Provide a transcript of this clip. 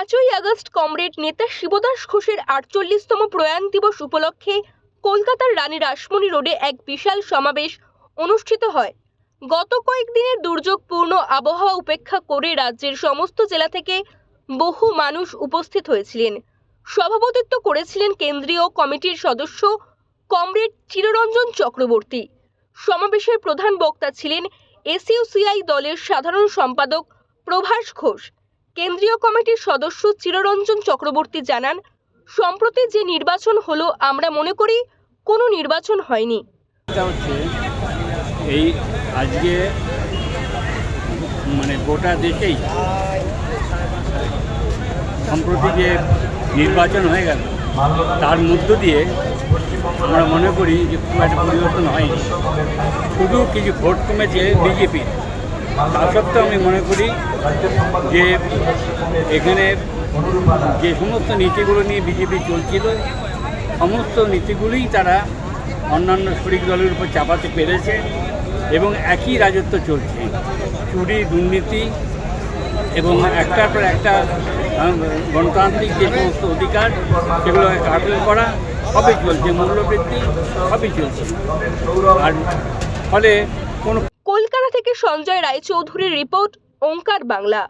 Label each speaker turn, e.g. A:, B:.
A: পাঁচই August comrade নেতা শিবদাস ঘোষের আটচল্লিশতম প্রয়াণ দিবস উপলক্ষে কলকাতার রানী রাসমণি রোডে এক বিশাল সমাবেশ অনুষ্ঠিত হয়। গত কয়েকদিনের দুর্যোগপূর্ণ আবহাওয়া উপেক্ষা করে রাজ্যের সমস্ত জেলা থেকে বহু মানুষ উপস্থিত হয়েছিলেন। সভাপতিত্ব করেছিলেন কেন্দ্রীয় কমিটির সদস্য কমরেড চিররঞ্জন চক্রবর্তী। সমাবেশের প্রধান বক্তা ছিলেন এসইউসিআই দলের সাধারণ সম্পাদক প্রভাস ঘোষ। কেন্দ্রীয় কমিটির সদস্য চিররঞ্জন চক্রবর্তী জানান, সম্প্রতি যে নির্বাচন হলো, আমরা মনে করি কোনো নির্বাচন হয়নি।
B: এই আজকে মানে গোটা দেশেই সম্প্রতি যে নির্বাচন হয়ে গেল, তার মধ্য দিয়ে আমরা মনে করি যে খুব একটা পরিবর্তন হয়নি। শুধু কিছু ভোট কমেছে বিজেপি তা সত্ত্বেও আমি মনে করি যে এখানে যে সমস্ত নীতিগুলো নিয়ে বিজেপি চলছিল, সমস্ত নীতিগুলোই তারা অন্যান্য শরিক দলের উপর চাপাতে পেরেছে এবং একই রাজত্ব চলছে। চুরি, দুর্নীতি এবং একটার পর একটা গণতান্ত্রিক যে সমস্ত অধিকার সেগুলোকে কাটল করা সবই চলছে, মূল্যবৃদ্ধি সবই চলছে। আর ফলে কোনো
A: কলকাতা থেকে সঞ্জয় রায়চৌধুরীর রিপোর্ট ওঙ্কার বাংলা।